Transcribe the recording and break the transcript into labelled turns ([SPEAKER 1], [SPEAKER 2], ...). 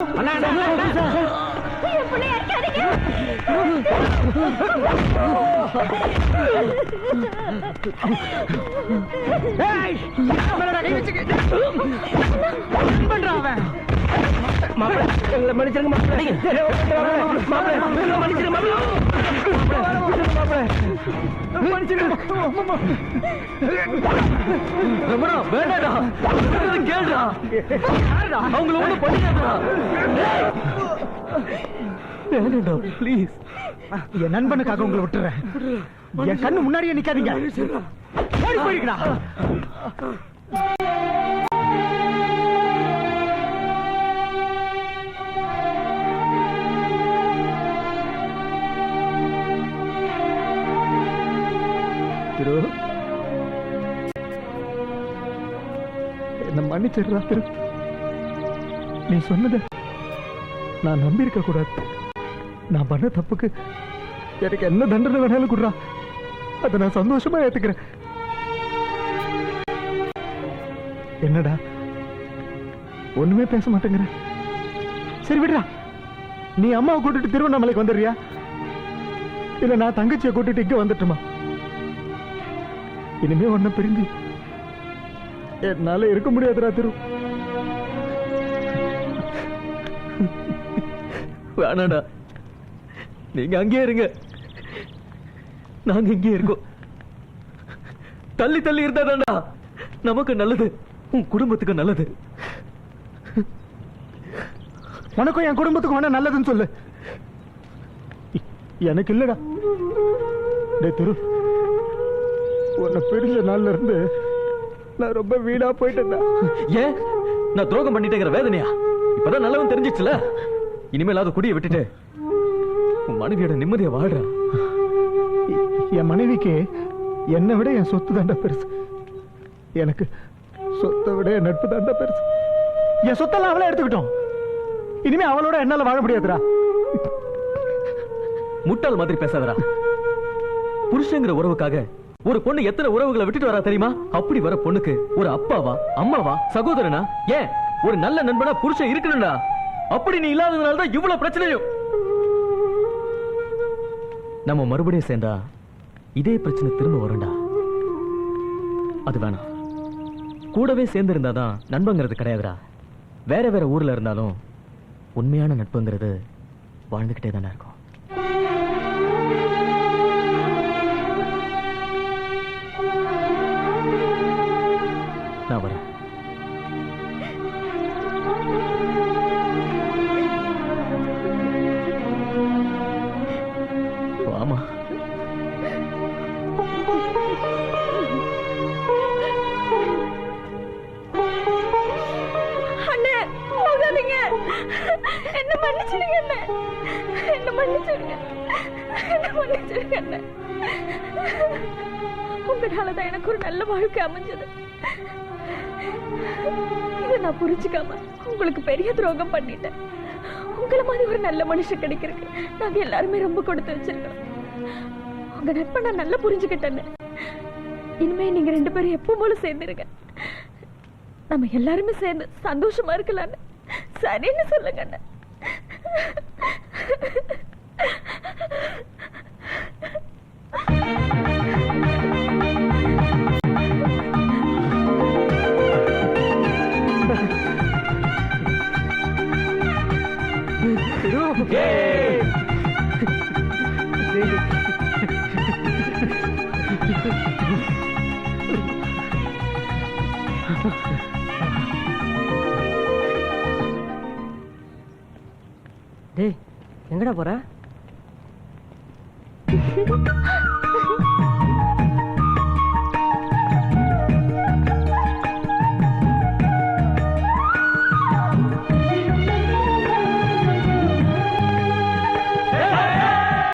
[SPEAKER 1] என் மாப்பிள்ள அடிக்காதீங்க
[SPEAKER 2] மன்னிச்சிருங்க வேண்டாடா கேளுடா. அவங்கள ஒண்ணு பண்ணிடாதடா வேண்டாடா ப்ளீஸ்
[SPEAKER 3] என் நண்பனுக்காக உங்களை விட்டுறேன். என் கண்ணு முன்னாடியே நிக்காதீங்க. ஓடி போயிருக்கா திரு என்ன மன்னிச்சிடுறா திரு நீ சொன்னத நான் நம்பி இருக்க கூடாது. நான் பண்ண தப்புக்கு எனக்கு என்ன தண்டனை வேணாலும் கொடுறா. அதை நான் சந்தோஷமா ஏத்துக்கிறேன். என்னடா? ஒண்ணுமே பேச மாட்டேங்கிற. சரி விடுறா. நீ அம்மாவை கூட்டிட்டு திருவண்ணாமலைக்கு வந்துடுறியா? இல்ல நான் தங்கச்சியை கூட்டிட்டு இங்க வந்துட்டுமா? இனிமே ஒன்ன பிரிஞ்சு என்னால இருக்க முடியாதுடா திரு
[SPEAKER 2] வேணாடா. நீங்க அங்கேயே இருங்க. நாங்க இங்கே இருக்கோம். தள்ளி தள்ளி இருந்தாதாண்டா நமக்கு நல்லது. உன் குடும்பத்துக்கு நல்லது.
[SPEAKER 3] உனக்கும் என் குடும்பத்துக்கும் வேணா நல்லதுன்னு சொல்லு. எனக்கு இல்லடா. திரு. உன்னை பிரிஞ்ச நாள்ல இருந்து நான் ரொம்ப வீணா போயிட்டேன்டா.
[SPEAKER 2] ஏன்? நான் துரோகம் பண்ணிட்டேங்கிற வேதனையா? இப்பதான் நல்லவன் தெரிஞ்சிச்சுல இனிமேலாவது குடியை விட்டுட்டு உன் மனைவியோட நிம்மதியை வாழ்றா
[SPEAKER 3] என் மனைவிக்கு என்னை விட என் சொத்து தாண்டா பெருசு. எனக்கு சொத்தை விட என் நட்பு தாண்டா பெருசு. என் சொத்தெல்லாம் அவளே எடுத்துக்கிட்டோம். இனிமே அவளோட என்னால வாழ முடியாதுடா.
[SPEAKER 2] முட்டாள் மாதிரி பேசாதடா. புருஷங்கிற உறவுக்காக ஒரு பொண்ணு எத்தனை உறவுகளை விட்டுட்டு வரா தெரியுமா? அப்படி வர பொண்ணுக்கு ஒரு அப்பாவா அம்மாவா சகோதரனா? ஏன் ஒரு நல்ல நண்பனா புருஷன் இருக்கணும்டா. அப்படி நீ இல்லாததுனால தான் இவ்வளவு பிரச்சனையும். நம்ம மறுபடியும் சேர்ந்தா இதே பிரச்சனை திரும்ப வரும்டா. அது வேணாம். கூடவே சேர்ந்து இருந்தாதான் நண்பங்கிறது கிடையாதுடா. வேற வேற ஊர்ல இருந்தாலும் உண்மையான நட்புங்கிறது வாழ்ந்துகிட்டே தானே இருக்கும்.
[SPEAKER 1] என்ன என்ன மன்னிச்சிருங்க. என்ன மன்னிச்சிருங்க என்ன உங்களால தான் எனக்கு ஒரு நல்ல வாழ்க்கை அமைஞ்சது. இதை நான் புரிஞ்சுக்காம உங்களுக்கு பெரிய துரோகம் பண்ணிட்டேன். உங்களை மாதிரி ஒரு நல்ல மனுஷன் கிடைக்கிறதுக்கு நாங்க எல்லாருமே ரொம்ப கொடுத்து வச்சிருக்கோம். உங்க நட்பை நான் நல்லா புரிஞ்சுக்கிட்டேன்னு இனிமே நீங்க ரெண்டு பேரும் எப்போ போல சேர்ந்துருங்க. நம்ம எல்லாருமே சேர்ந்து சந்தோஷமா இருக்கலாம்னு. சரின்னு சொல்லுங்க Yay!
[SPEAKER 4] டேய் எங்கடா போற?